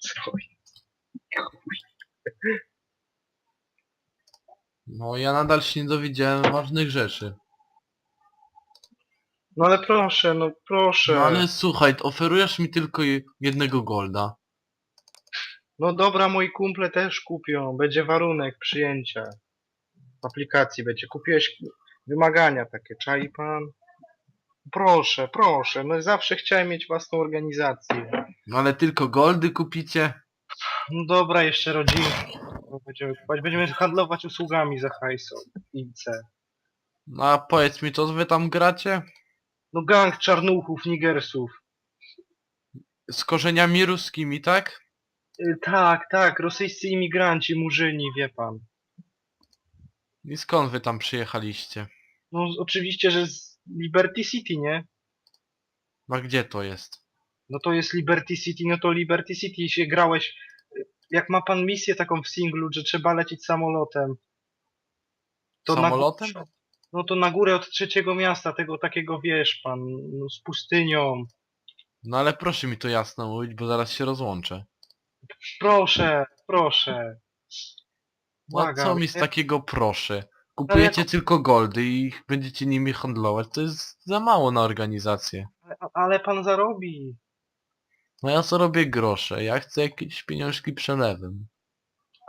Co? No ja nadal się nie dowiedziałem ważnych rzeczy. No ale proszę, no proszę. No ale słuchaj, oferujesz mi tylko je- jednego golda. No dobra, moi kumple też kupią. Będzie warunek przyjęcia. W aplikacji będzie. Kupiłeś wymagania takie, czai pan? Proszę, proszę. No zawsze chciałem mieć własną organizację. No ale tylko goldy kupicie? No dobra, jeszcze rodzinki. No, Będziemy, kupować. będziemy handlować usługami za hajsą. IC. No a powiedz mi, co wy tam gracie? No gang czarnuchów, nigersów. Z korzeniami ruskimi, tak? Y, tak, tak, rosyjscy imigranci, murzyni, wie pan. I skąd wy tam przyjechaliście? No oczywiście, że z Liberty City, nie? A gdzie to jest? No to jest Liberty City, no to Liberty City się grałeś. Jak ma pan misję taką w singlu, że trzeba lecieć samolotem. na Samolotem? górę- no to na górę od trzeciego miasta, tego takiego wiesz pan, no, z pustynią. No ale proszę mi to jasno mówić, bo zaraz się rozłączę. Proszę, proszę. No Błagam, co mi z takiego proszę? Kupujecie tylko goldy i będziecie nimi handlować. To jest za mało na organizację. Ale, ale pan zarobi. No ja co robię grosze, ja chcę jakieś pieniążki przelewem.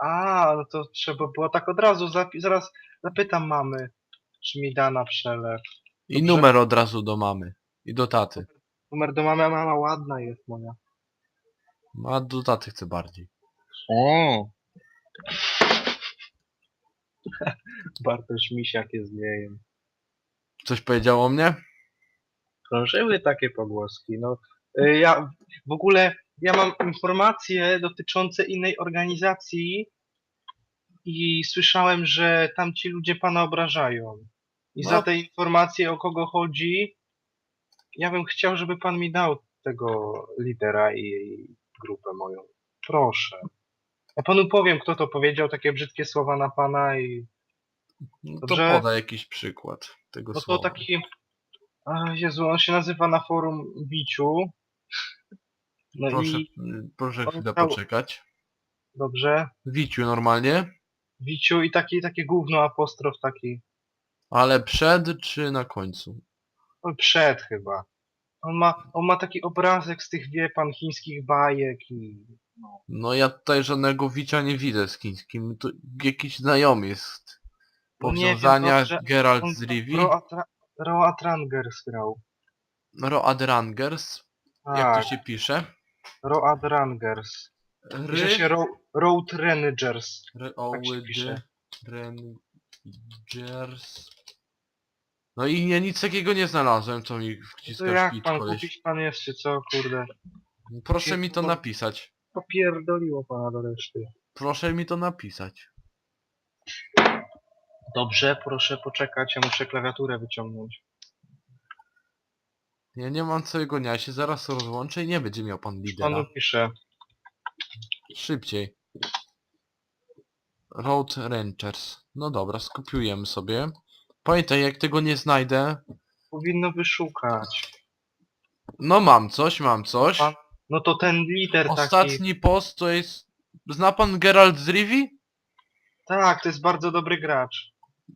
A, no to trzeba było tak od razu, zapi- zaraz zapytam mamy, czy mi da na przelew. I Dobrze. numer od razu do mamy. I do taty. Numer do mamy, a mama ładna jest moja. No, A do taty chcę bardziej. O. Bartosz Misiak jest gejem. Coś powiedział o mnie? Krążyły takie pogłoski. No, ja w ogóle ja mam informacje dotyczące innej organizacji i słyszałem, że tamci ludzie pana obrażają. I No. za te informacje o kogo chodzi, ja bym chciał, żeby pan mi dał tego lidera i jej grupę moją. Proszę. Ja panu powiem, kto to powiedział takie brzydkie słowa na pana i No to Dobrze. podaj jakiś przykład tego No to słowa. taki. A Jezu, on się nazywa na forum Wiciu. No Proszę, i proszę chwilę dał- poczekać. dobrze. Wiciu normalnie? Wiciu i taki takie gówno apostrof taki. Ale przed czy na końcu? Przed chyba. On ma, on ma taki obrazek z tych wie pan chińskich bajek i. No ja tutaj żadnego Wicia nie widzę z chińskim. To jakiś znajomy jest. No nie wiem, Powiązania. Geralt z Rivi. Roa, Tra- Roa Trangers grał. Road Jak Tak, to się pisze? Roa Rangers. Pisze się. Ro, Road Rangers. Road się pisze. Rangers. No i ja nic takiego nie znalazłem, co mi To wciskasz jak git, pan koleś. kupić pan jeszcze co, kurde? Proszę mi to napisać. Popierdoliło pana do reszty. Proszę mi to napisać. Dobrze, proszę poczekać, ja muszę klawiaturę wyciągnąć. Ja nie mam całego dnia, ja się zaraz rozłączę i nie będzie miał pan lidera. Panu piszę. Szybciej. Road Rangers. No dobra, skopiujemy sobie. Pamiętaj, jak tego nie znajdę... Powinno wyszukać. No mam coś, mam coś. Pan- No to ten lider taki. Ostatni post to jest... Zna pan Geralt z Rivi? Tak, to jest bardzo dobry gracz.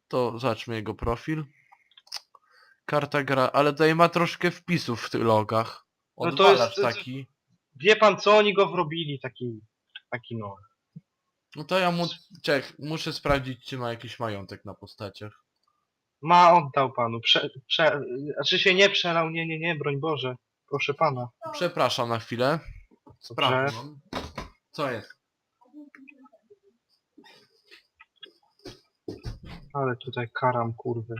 To zobaczmy jego profil. Karta gra, ale tutaj ma troszkę wpisów w tych logach. No to jest- Odwalacz to jest- taki. Wie pan co oni go wrobili, taki, taki no. No to ja mu... Czek, muszę sprawdzić, czy ma jakiś majątek na postaciach. Ma, oddał panu. Prze, prze, znaczy się nie przelał, nie, nie, nie, broń Boże. Proszę pana. Przepraszam na chwilę. Sprawdzam. Co jest? Ale tutaj karam, kurwy.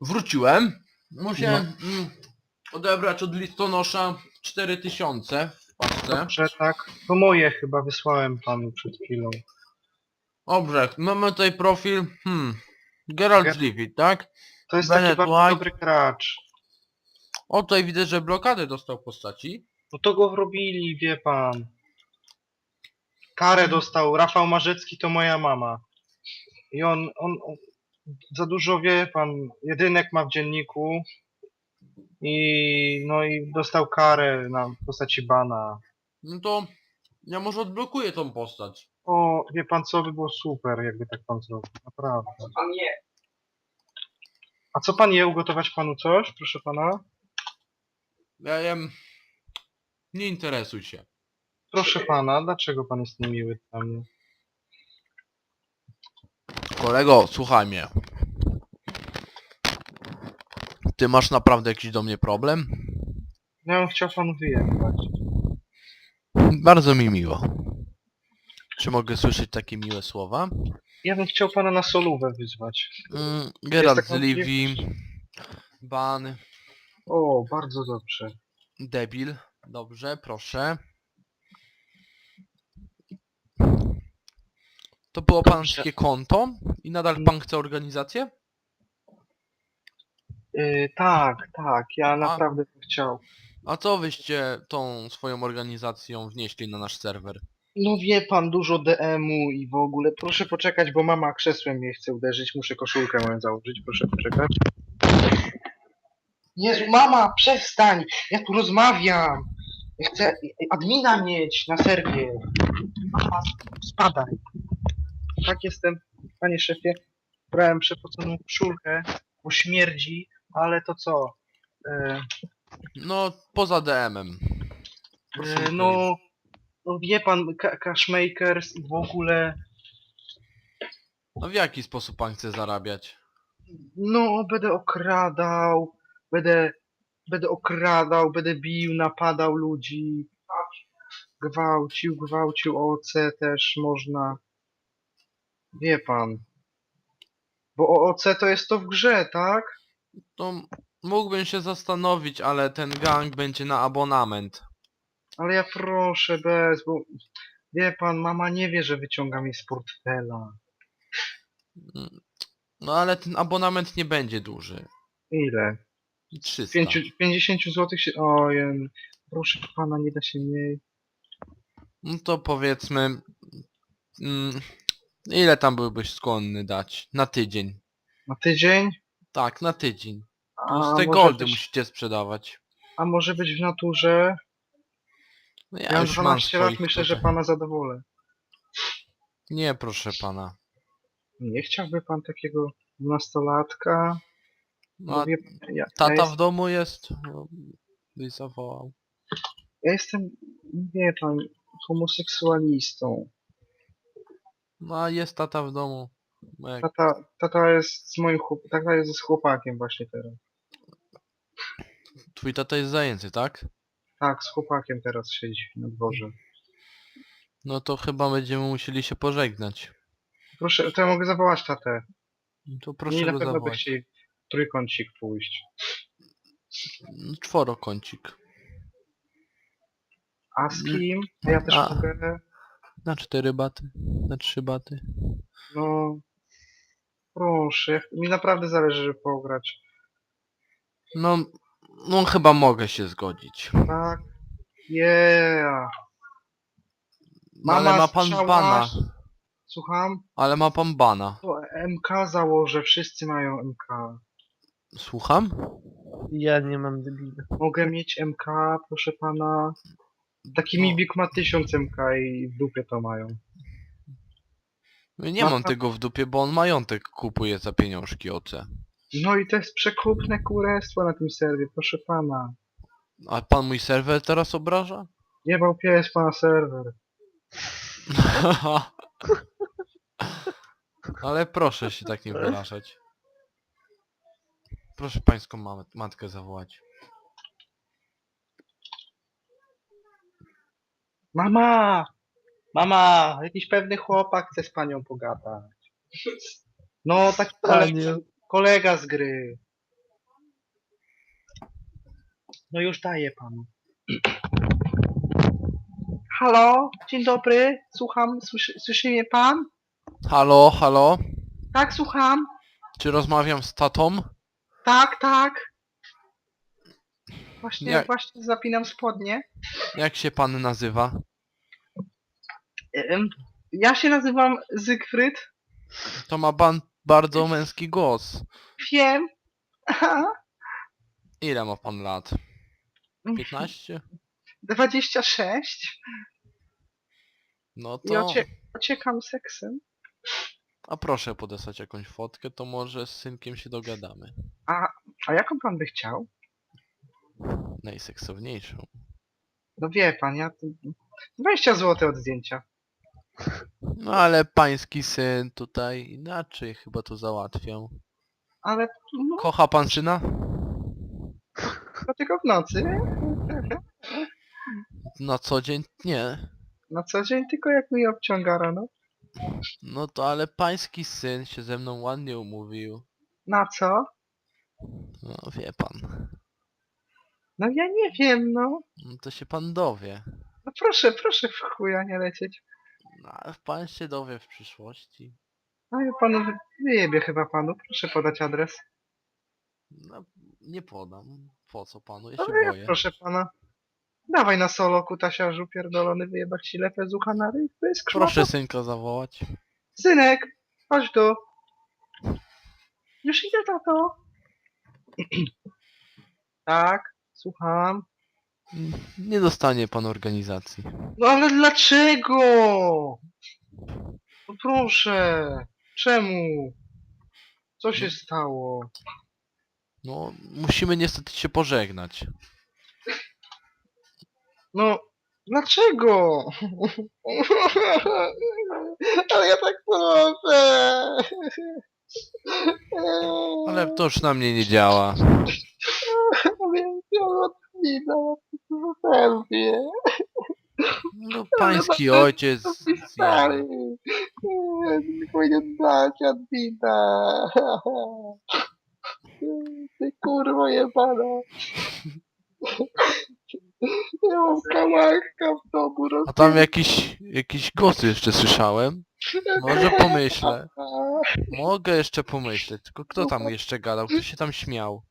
Wróciłem. Musiałem mm, odebrać od listonosza 4000 w paczce. Dobrze, tak. To moje chyba wysłałem panu przed chwilą. Dobrze, mamy tutaj profil, hmm, Geralt Ger- z Livy, tak? To jest Bennett taki bardzo White. dobry gracz. O, tutaj widzę, że blokadę dostał postaci. No to go wrobili, wie pan. Karę dostał. Rafał Marzecki to moja mama. I on, on, on za dużo wie pan, jedynek ma w dzienniku. I no i dostał karę na w postaci bana. No to ja może odblokuję tą postać. O, wie pan co by było super, jakby tak pan zrobił. Naprawdę. A nie. A co pan je ugotować panu coś, proszę pana? Ja jem... Nie interesuj się. Proszę pana, dlaczego pan jest niemiły dla mnie? Kolego, słuchaj mnie. Ty masz naprawdę jakiś do mnie problem? Ja bym chciał panu wyjechać. Bardzo mi miło. Czy mogę słyszeć takie miłe słowa? Ja bym chciał pana na solówę wyzwać. Mm, Geralt z taka Livy, Ban, O, bardzo dobrze. debil. Dobrze, proszę. To było pańskie konto i nadal pan chce organizację? Yy, tak, tak, ja naprawdę bym chciał. A co wyście tą swoją organizacją wnieśli na nasz serwer? No wie pan, dużo DM-u i w ogóle. Proszę poczekać, bo mama krzesłem mnie chce uderzyć. Muszę koszulkę moją założyć, proszę poczekać. Jezu, mama, przestań! Ja tu rozmawiam! Ja chcę admina mieć na serwie. Mama, spadaj. Tak jestem, panie szefie. Brałem przepoconą koszulkę, bo śmierdzi, ale to co? E, No, poza DM-em. Proszę e, no, no wie pan, Ca- Cashmakers i w ogóle. No w jaki sposób pan chce zarabiać? No, będę okradał, będę, będę okradał, będę bił, napadał ludzi, gwałcił, gwałcił OC też można. Wie pan. Bo OOC to jest to w grze, tak? To mógłbym się zastanowić, ale ten gang będzie na abonament. Ale ja proszę bez, bo wie pan, mama nie wie, że wyciągam jej z portfela. No ale ten abonament nie będzie duży. Ile? 300. 5, 50 zł się... Ojej, proszę pana, nie da się mniej. No to powiedzmy... Mm, ile tam byłbyś skłonny dać? Na tydzień. Na tydzień? Tak, na tydzień. A z te może goldy być- musicie sprzedawać. A może być w naturze? No Ja mam już mam 12 lat, swoich myślę, że tutaj. pana zadowolę. Nie, proszę pana. Nie chciałby pan takiego nastolatka? No, a wie, ja, ja, tata jest, w domu jest? No, Byś zawołał. ja jestem, wie pan, homoseksualistą. No a jest tata w domu. No. Tata, tata jest z moim chłop, tata jest z chłopakiem właśnie teraz. Twój tata jest zajęty, tak? Tak, z chłopakiem teraz siedzi na dworze. No to chyba będziemy musieli się pożegnać. Proszę, to ja mogę zawołać tatę. To Nie proszę na go pewno by zawołać. chcieli w trójkącik pójść. No, Czworokącik. A z kim? Ja też A. mogę. Na cztery baty. Na trzy baty. No. Proszę, mi naprawdę zależy, żeby pograć. No, no chyba mogę się zgodzić. Tak? Yeah. No, ale Mama ma pan strzała. bana. Słucham? Ale ma pan bana. To MK założę, wszyscy mają MK. Słucham? Ja nie mam debila. Mogę mieć MK, proszę pana. Taki No. Mibik ma 1000 MK i w dupie to mają. Nie Ma mam tego w dupie, bo on majątek kupuje za pieniążki OC. No i to jest przekupne kurestwo na tym serwie, proszę pana. A pan mój serwer teraz obraża? Jebał pies pana serwer. Ale proszę się tak nie wyrażać. Proszę pańską mamę, matkę zawołać. Mama! Mama! Jakiś pewny chłopak chce z panią pogadać. No, taki kolega, kolega z gry. No już daję panu. Halo? Dzień dobry. Słucham, słyszy, słyszy mnie pan? Halo, halo? Tak, słucham. Czy rozmawiam z tatą? Tak, tak. Właśnie, Jak- właśnie zapinam spodnie. Jak się pan nazywa? Em, Ja się nazywam Zygfryd. To ma pan bardzo męski głos. Wiem. Ile ma pan lat? 15? 26. No I to... ocie ociekam seksem. A proszę podesłać jakąś fotkę, to może z synkiem się dogadamy. A jaką pan by chciał? Najseksowniejszą. No wie pan, ja... tu- 20 zł od zdjęcia. No ale pański syn tutaj inaczej chyba to załatwiał. Ale no, Kocha pan syna? to tylko w nocy. Na co dzień? Nie. Na co dzień tylko jak mi obciąga rano. No to ale pański syn się ze mną ładnie umówił. Na co? No wie pan. No ja nie wiem, no. No to się pan dowie. No proszę, proszę w chuja nie lecieć. No, ale pan się dowie w przyszłości. No ja panu wy- wyjebie chyba panu. Proszę podać adres. No, nie podam. Po co panu? Ja się No ja boję. proszę pana. Dawaj na solo, kutasiarzu pierdolony, wyjebać ci lepę z ucha na ryj. To jest. Proszę synka zawołać. Synek, chodź tu. Już idę, tato. tak, słucham. Nie dostanie pan organizacji. No ale dlaczego? No proszę. Czemu? Co się stało? No, musimy niestety się pożegnać. No, dlaczego? Ale ja tak proszę. Ale to już na mnie nie działa. Więc ja odpinam selfie. No, pański ojciec. Stary. Nie powinien dać admina. Ty kurwo jebana. Ja mam kałachka w domu A tam jakiś, jakiś głos jeszcze słyszałem. Może pomyślę. Mogę jeszcze pomyśleć. Tylko kto tam jeszcze gadał? Kto się tam śmiał?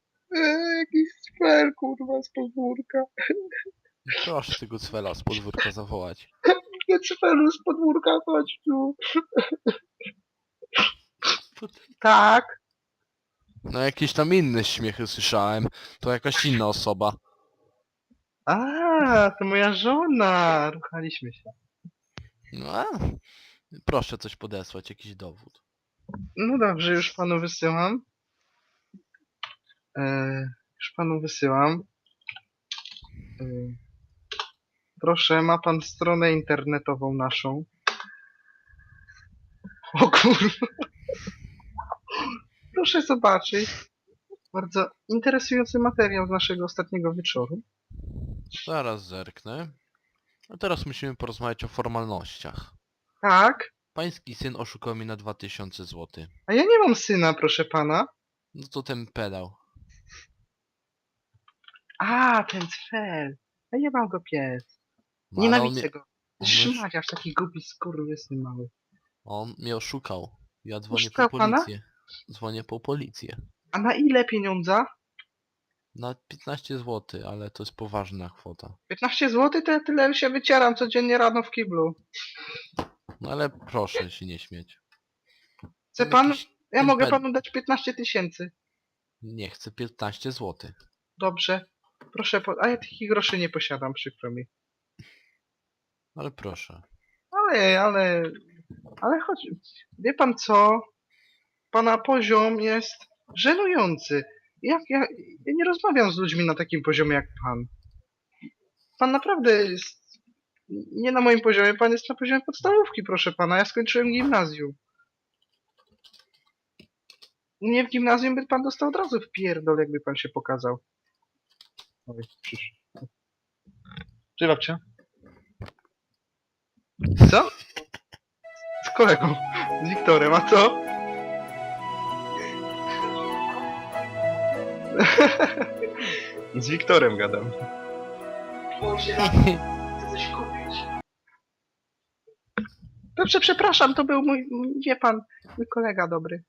Jakiś sfer kurwa z podwórka. Proszę tego cwela z podwórka zawołać. Nie sferu z podwórka, chodź tu. Tak. No jakieś tam inne śmiechy słyszałem. To jakaś inna osoba. A, to moja żona. Ruchaliśmy się. No a, proszę coś podesłać, jakiś dowód. No dobrze, już panu wysyłam. E, już panu wysyłam. E, proszę, ma pan stronę internetową naszą. O kurwa. Proszę zobaczyć. Bardzo interesujący materiał z naszego ostatniego wieczoru. Zaraz zerknę. A teraz musimy porozmawiać o formalnościach. Tak. Pański syn oszukał mnie na 2000 zł. A ja nie mam syna, proszę pana. No to ten pedał. A, ten cfel. Ja mam go pies. No, ale on, Nienawidzę mnie, go. on mnie- Szmaciarz, taki głupi skurwysyn mały. on mnie oszukał. Ja dzwonię Oszukał po pana? policję. Dzwonię po policję. A na ile pieniądza? Na 15 zł, ale to jest poważna kwota. 15 zł to ja tyle się wycieram codziennie rano w kiblu. No ale proszę się nie śmieć. Chce pan? jakiś- Ja ten mogę panu dać 15 tysięcy. Nie chcę 15 zł. Dobrze. Proszę, po... a ja takich groszy nie posiadam, przykro mi. Ale proszę. Ale, ale, ale chodź, wie pan co? Pana poziom jest żenujący. Jak ja, ja nie rozmawiam z ludźmi na takim poziomie jak pan. Pan naprawdę jest nie na moim poziomie, pan jest na poziomie podstawówki, proszę pana. Ja skończyłem gimnazjum. U mnie w gimnazjum by pan dostał od razu w pierdol, jakby pan się pokazał. Oj. Cześć babcia. Co? Z kolegą. Z Wiktorem, a co? Z Wiktorem gadam. Prze- Przepraszam, to był mój, mój, wie pan, mój kolega dobry.